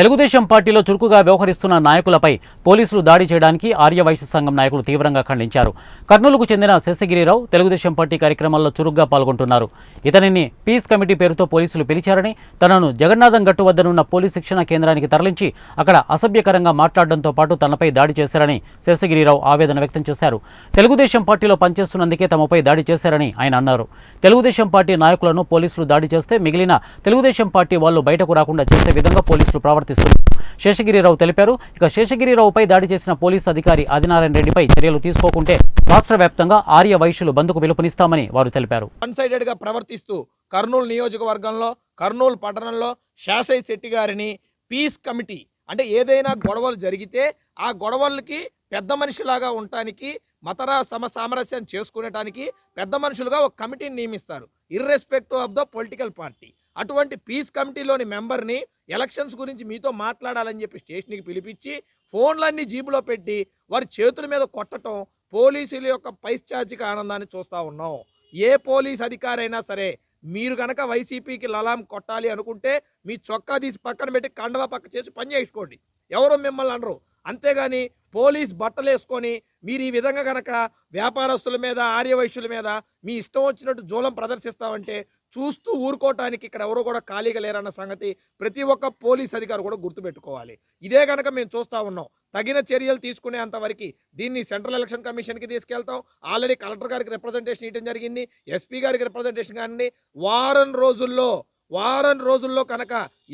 తెలుగుదేశం పార్టీలో చురుకుగా వ్యవహరిస్తున్న నాయకులపై పోలీసులు దాడి చేయడానికి ఆర్య వైశ్య సంఘం నాయకులు తీవ్రంగా ఖండించారు. కర్నూలుకు చెందిన శేషగిరిరావు తెలుగుదేశం పార్టీ కార్యక్రమాల్లో చురుగ్గా పాల్గొంటున్నారు. ఇతనిని పీస్ కమిటీ పేరుతో పోలీసులు పిలిచారని తనను జగన్నాథం గట్టు వద్దనున్న పోలీస్ శిక్షణ కేంద్రానికి తరలించి అక్కడ అసభ్యకరంగా మాట్లాడడంతో పాటు తనపై దాడి చేశారని శేషగిరిరావు ఆవేదన వ్యక్తం చేశారు. తెలుగుదేశం పార్టీలో పనిచేస్తున్నందుకే తమపై దాడి చేశారని ఆయన అన్నారు. తెలుగుదేశం పార్టీ నాయకులను పోలీసులు దాడి చేస్తే మిగిలిన తెలుగుదేశం పార్టీ వాళ్ళు బయటకు రాకుండా చేసే విధంగా పోలీసులు ప్రవర్తిస్తున్నారు శేషగిరిరావు తెలిపారు ఇక శేషగిరిరావుపై దాడి చేసిన పోలీసు అధికారి ఆదినారాయణ రెడ్డిపై చర్యలు తీసుకోకుంటే రాష్ట్ర వ్యాప్తంగా ఆర్య వైశ్యులు బంద్కు పిలుపునిస్తామని వారు తెలిపారు. వన్ సైడెడ్గా ప్రవర్తిస్తూ కర్నూలు నియోజకవర్గంలో కర్నూలు పట్టణంలో శాసయ్య శెట్టి గారిని పీస్ కమిటీ అంటే ఏదైనా గొడవలు జరిగితే ఆ గొడవలకి పెద్ద మనిషిలాగా ఉండటానికి మతరా సమ సామరస్యం చేసుకునేటానికి పెద్ద మనుషులుగా ఒక కమిటీని నియమిస్తారు. Irrespective of the political party అటువంటి పీస్ కమిటీలోని మెంబర్ని ఎలక్షన్స్ గురించి మీతో మాట్లాడాలని చెప్పి స్టేషన్కి పిలిపించి ఫోన్లన్నీ జీబులో పెట్టి వారి చేతుల మీద కొట్టడం పోలీసుల యొక్క పైశ్చాచిక ఆనందాన్ని చూస్తూ ఉన్నాం. ఏ పోలీస్ అధికారైనా సరే మీరు కనుక వైసీపీకి లలాం కొట్టాలి అనుకుంటే మీ చొక్కా తీసి పక్కన పెట్టి కండవ పక్క చేసి పని చేసుకోండి ఎవరు మిమ్మల్ని అనరు. అంతేగాని పోలీస్ బట్టలు వేసుకొని మీరు ఈ విధంగా కనుక వ్యాపారస్తుల మీద ఆర్యవైశ్యుల మీద మీ ఇష్టం వచ్చినట్టు జూలం ప్రదర్శిస్తామంటే చూస్తూ ఊరుకోవటానికి ఇక్కడ ఎవరు కూడా ఖాళీగా లేరన్న సంగతి ప్రతి ఒక్క పోలీస్ అధికారి కూడా గుర్తుపెట్టుకోవాలి. ఇదే కనుక మేము చూస్తూ ఉన్నాం. తగిన చర్యలు తీసుకునేంత వరకు దీన్ని సెంట్రల్ ఎలక్షన్ కమిషన్కి తీసుకెళ్తాం. ఆల్రెడీ కలెక్టర్ గారికి రిప్రజెంటేషన్ ఇవ్వడం జరిగింది. ఎస్పీ గారికి రిప్రజెంటేషన్ కానీ వారం రోజుల్లో వారం రోజుల్లో కనుక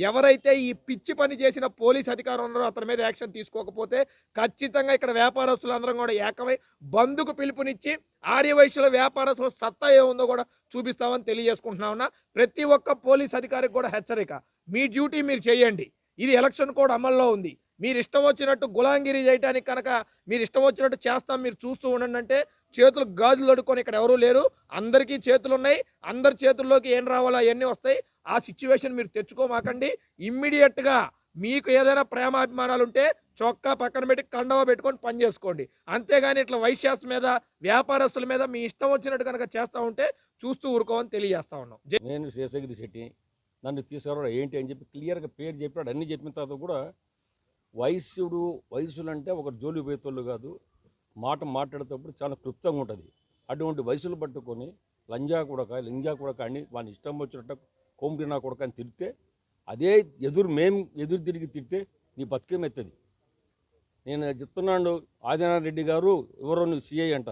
ఎవరైతే ఈ పిచ్చి పని చేసిన పోలీస్ అధికారులు ఉన్నారో అతని మీద యాక్షన్ తీసుకోకపోతే ఖచ్చితంగా ఇక్కడ వ్యాపారస్తులందరం కూడా ఏకమై బంధుకు పిలుపునిచ్చి ఆర్యవైశ్యుల వ్యాపారస్తుల సత్తా ఏముందో కూడా చూపిస్తామని తెలియజేసుకుంటున్నా ఉన్నా ప్రతి ఒక్క పోలీస్ అధికారికి కూడా హెచ్చరిక. మీ డ్యూటీ మీరు చేయండి. ఇది ఎలక్షన్ కోడ్ అమల్లో ఉంది. మీరు ఇష్టం వచ్చినట్టు గులాంగిరి చేయడానికి కనుక మీరు ఇష్టం వచ్చినట్టు చేస్తాం మీరు చూస్తూ ఉండండి అంటే చేతులు గాజులు అడుక్కొని ఇక్కడ ఎవరూ లేరు. అందరికీ చేతులు ఉన్నాయి అందరి చేతుల్లోకి ఏం రావాలో అవన్నీ వస్తాయి. ఆ సిచ్యువేషన్ మీరు తెచ్చుకోమాకండి. ఇమ్మీడియట్గా మీకు ఏదైనా ప్రేమాభిమానాలు ఉంటే చొక్కా పక్కన పెట్టి కండవ పెట్టుకొని పని చేసుకోండి. అంతేగాని ఇట్లా వైశ్యాస్ మీద వ్యాపారస్తుల మీద మీ ఇష్టం వచ్చినట్టు కనుక చేస్తూ ఉంటే చూస్తూ ఊరుకోమని తెలియజేస్తా ఉన్నాం. నేను శేషగిరి శెట్టి నన్ను తీసుకురా ఏంటి అని చెప్పి క్లియర్గా పేరు చెప్పాడు అన్ని చెప్పిన తర్వాత కూడా వయస్సుడు వయసులు అంటే ఒక జోలి పోయేతోళ్ళు కాదు. మాట మాట్లాడేటప్పుడు చాలా క్లుప్తంగా ఉంటుంది. అటువంటి వయసులు పట్టుకొని లంజా కొడక లింజా కూడా కానీ వాళ్ళని ఇష్టం వచ్చినట్టు కోంపినా కొడక అని తిడితే అదే ఎదురు మేం ఎదురు తిరిగి తిడితే నీ బతికేమెత్తది నేను చెప్తున్నాను ఆదినారాయణ రెడ్డి గారు ఎవరో నువ్వు సిఐ అంట.